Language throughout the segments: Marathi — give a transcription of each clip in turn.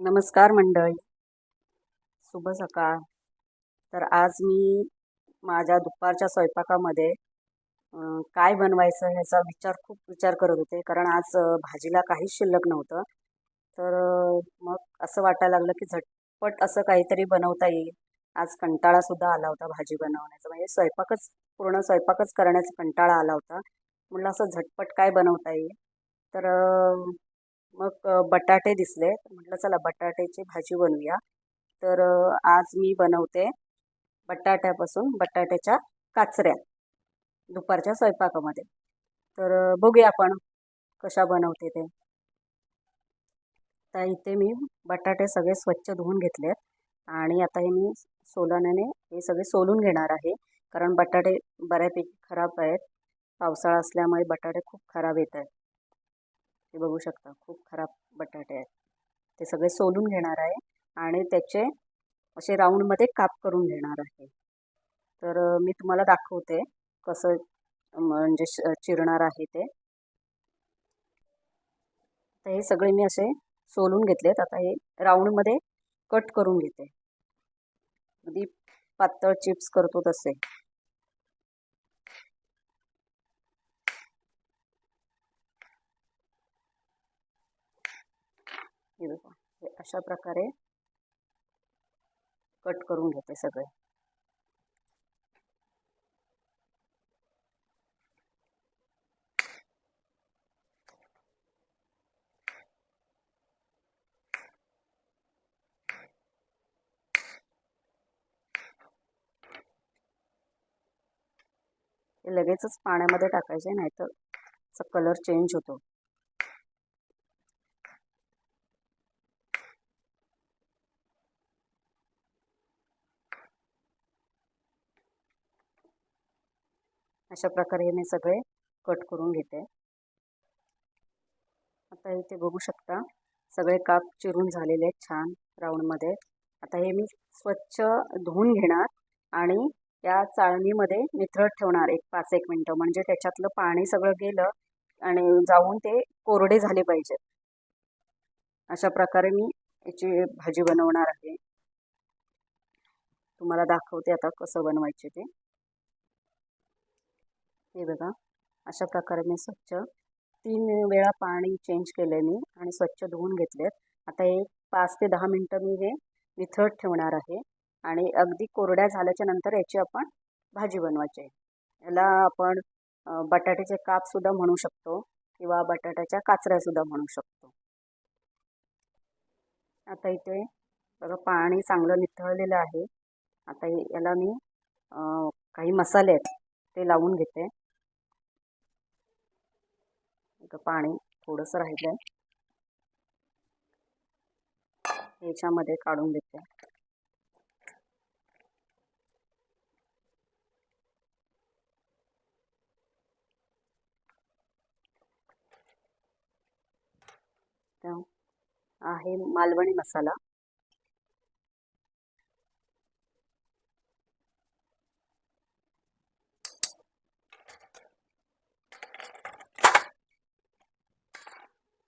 नमस्कार मंडळी. शुभ सकाळ. तर आज मी माझ्या दुपारच्या स्वयंपाकामध्ये काय बनवायचं ह्याचा विचार खूप विचार करत होते. कारण आज भाजीला काहीच शिल्लक नव्हतं. तर मग असं वाटायला लागलं की झटपट असं काहीतरी बनवता येईल. आज कंटाळासुद्धा आला होता भाजी बनवण्याचा. म्हणजे स्वयंपाकच पूर्ण स्वयंपाकच करण्याचा कंटाळा आला होता. म्हटलं असं झटपट काय बनवता येईल? तर मग बटाटे दिसले. तर म्हटलं चला बटाट्याची भाजी बनवूया. तर आज मी बनवते बटाट्यापासून बटाट्याच्या काचऱ्या दुपारच्या स्वयंपाकामध्ये. तर बघूया आपण कशा बनवते ते. तर इथे मी बटाटे सगळे स्वच्छ धुवून घेतलेत आणि आता हे मी सोलण्याने हे सगळे सोलून घेणार आहे. कारण बटाटे बऱ्यापैकी खराब आहेत. पावसाळा असल्यामुळे बटाटे खूप खराब येत आहेत. ते बघू शकता खूप खराब बटाटे आहेत. ते सगळे सोलून घेणार आहे आणि त्याचे असे राऊंडमध्ये काप करून घेणार आहे. तर मी तुम्हाला दाखवते कसं म्हणजे चिरणार आहे ते. तर हे सगळे मी असे सोलून घेतलेत. आता हे राऊंडमध्ये कट करून घेते. अगदी पातळ चिप्स करतो तसे. हे बघा हे अशा प्रकारे कट करून घेते सगळे. लगेचच पाण्यामध्ये टाकायचे नाहीतर कलर चेंज होतो. अशा प्रकारे मी सगळे कट करून घेते. आता इथे बघू शकता सगळे काप चिरून झालेले आहेत छान राऊंडमध्ये आता हे मी स्वच्छ धुवून घेणार आणि त्या चाळणीमध्ये निथळत ठेवणार एक पाच एक मिनटं. म्हणजे त्याच्यातलं पाणी सगळं गेलं आणि जाऊन ते कोरडे झाले पाहिजेत अशा प्रकारे मी याची भाजी बनवणार आहे. तुम्हाला दाखवते आता कसं बनवायचे ते. हे बघा. अशा प्रकारे मी स्वच्छ तीन वेळा पाणी चेंज केलं मी आणि स्वच्छ धुवून घेतलेत. आता एक पाच ते दहा मिनटं मी हे विथळत ठेवणार आहे आणि अगदी कोरड्या झाल्याच्यानंतर याची आपण भाजी बनवायची आहे. याला आपण बटाट्याचे कापसुद्धा म्हणू शकतो किंवा बटाट्याच्या काचऱ्यासुद्धा म्हणू शकतो. आता इथे बघा पाणी चांगलं निथळलेलं आहे. आता याला मी काही मसाले आहेत ते लावून घेते. इथं पाणी थोडंसं राहिलं याच्यामध्ये काढून घेते आहे मालवणी मसाला.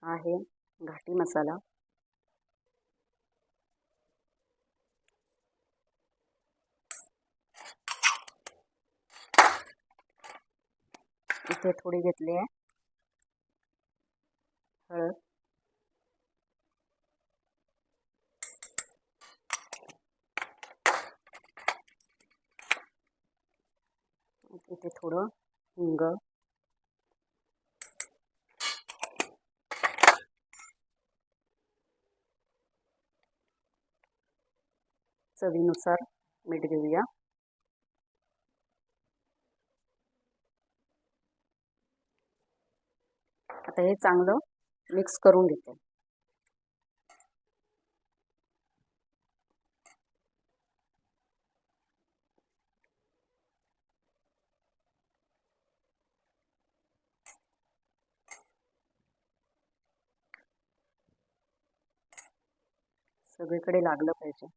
आहे. घाटी मसाला. इथे थोडी घेतली आहे. हळद. इथे थोडं हिंग. चवीनुसार मीठ घेऊया. आता हे चांगलं मिक्स करून घेते. सगळीकडे लागलं पाहिजे.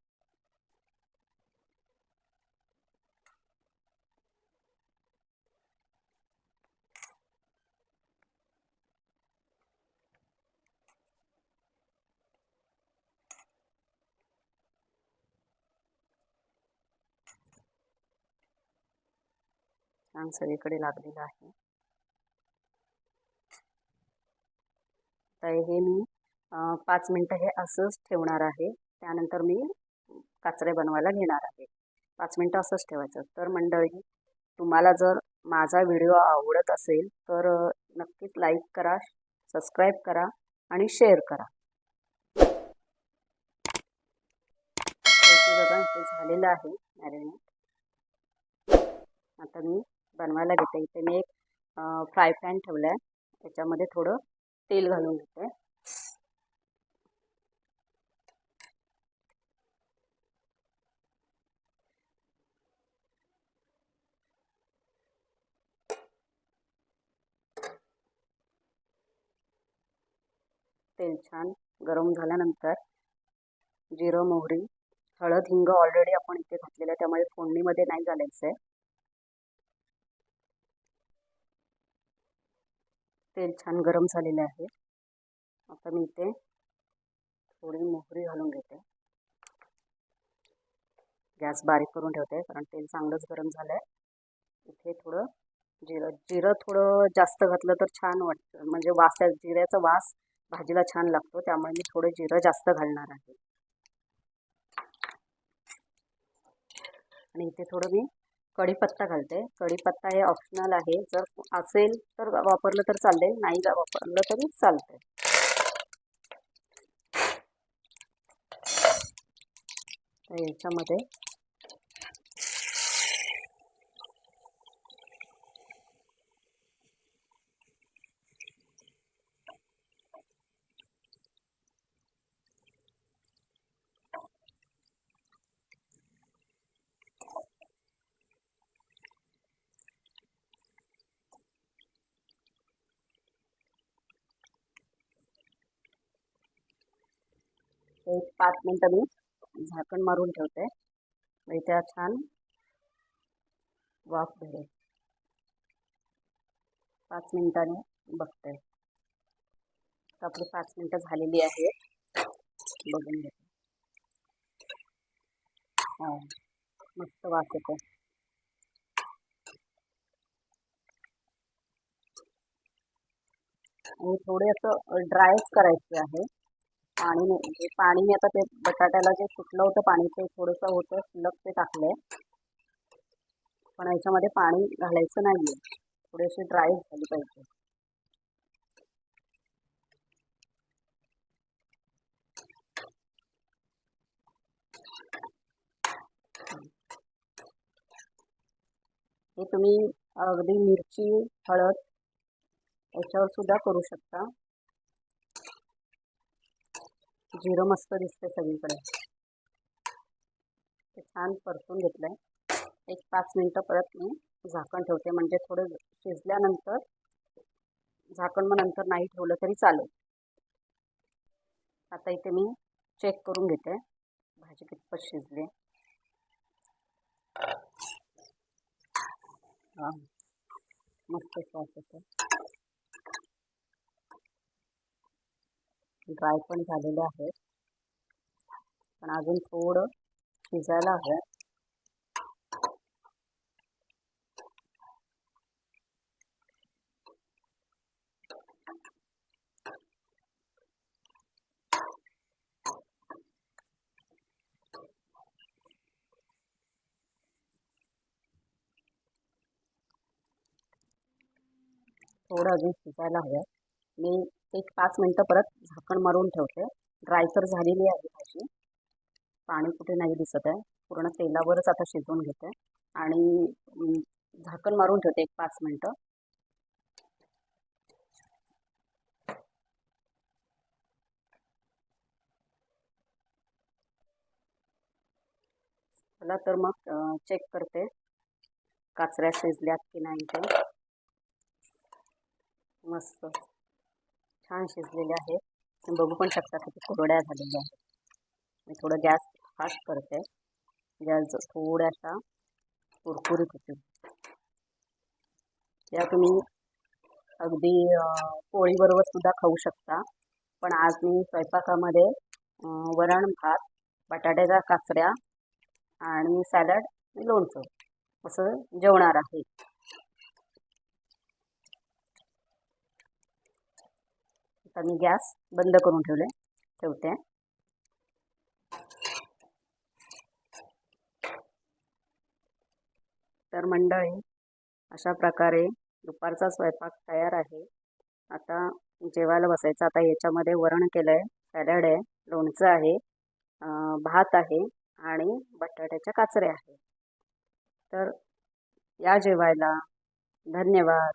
छान सगळीकडे लागलेलं आहे. तर हे मी पाच मिनटं हे असंच ठेवणार आहे. त्यानंतर मी काचरे बनवायला घेणार आहे. पाच मिनटं असंच ठेवायचं. तर मंडळी तुम्हाला जर माझा व्हिडिओ आवडत असेल तर नक्कीच लाईक करा सबस्क्राईब करा आणि शेअर करा. बघा हे झालेलं आहे मॅरिनेट. आता मी बनवायला घेते. इथे मी एक फ्राय पॅन ठेवला आहे त्याच्यामध्ये थोडं तेल घालून घेते. तेल छान गरम झाल्यानंतर जिरं मोहरी हळद हिंग ऑलरेडी आपण इथे घातलेलं आहे. त्यामुळे फोडणीमध्ये नाही घालायचं आहे तेल छान गरम झालेले आहे. आता मी इथे थोडी मोहरी घालून घेते. गॅस बारीक करून ठेवते कारण तेल चांगलंच गरम झालं आहे इथे थोडं जिरं जिरं थोडं जास्त घातलं तर छान वाटतं. म्हणजे वास जिऱ्याचा वास भाजीला छान लागतो त्यामुळे मी थोडं जिरं जास्त घालणार आहे. आणि इथे थोडं मी कढीपत्ता घालते. कढीपत्ता हे ऑप्शनल आहे. जर असेल तर वापरलं तर चालते नाही वापरलं तरी चालते याच्यामध्ये एक पाच मिनटं मी झाकण मारून ठेवते. म्हणजे त्या छान वाफ भरेल पाच मिनिटाने बघते. तर आपली पाच मिनटं झालेली आहेत. बघून घेते. हा मस्त वास येतो. आणि थोडे असं ड्रायच करायचे आहे. पाणी नाही. म्हणजे पाणी मी आता ते बटाट्याला जे सुटलं होतं पाणी ते थोडंसं होतं शिल्लक ते टाकलंय. पण याच्यामध्ये पाणी घालायचं नाही आहे थोडीशी ड्राय झाली पाहिजे. हे तुम्ही अगदी मिरची हळद याच्यावर सुद्धा करू शकता. जिरं मस्त दिसते सगळीकडे. ते छान परतून घेतलंय. एक पाच मिनटं परत मी झाकण ठेवते म्हणजे थोडं शिजल्यानंतर झाकण मग नंतर नाही ठेवलं तरी चालेल. आता इथे मी चेक करून घेते. भाजी कितपत शिजली. हां. मस्त श्वास होतं ड्राय पण झालेले आहेत. पण अजून थोडं शिजायला हवं. थोडं अजून शिजायला हवं. मी एक पाच मिनटं परत झाकण मारून ठेवते. ड्राय तर झालेली आहे भाजी पाणी कुठे नाही दिसत आहे. पूर्ण तेलावरच आता शिजवून घेते. आणि झाकण मारून ठेवते एक पाच मिनटं. चला तर मग चेक करते. काचऱ्या शिजल्यात की नाही ते. मस्त. छान शिजलेले आहेत तुम्ही बघू पण शकता किती कोरड्या झालेल्या आहेत. मी थोडं गॅस फास्ट करते. गॅस थोड्याशा कुरकुरीत होतील. या तुम्ही अगदी पोळीबरोबर सुद्धा खाऊ शकता. पण आज मी स्वयंपाकामध्ये वरण भात बटाट्याच्या काचऱ्या आणि सॅलड आणि लोणचं असं जेवणार आहे. आता मी गॅस बंद करून ठेवले. ठेवते. तर मंडळी अशा प्रकारे दुपारचा स्वयंपाक तयार आहे. आता जेवायला बसायचं. आता याच्यामध्ये वरण केलं आहे सॅलड आहे. लोणचं आहे. भात आहे आणि बटाट्याच्या काचऱ्या आहे. तर या जेवायला धन्यवाद.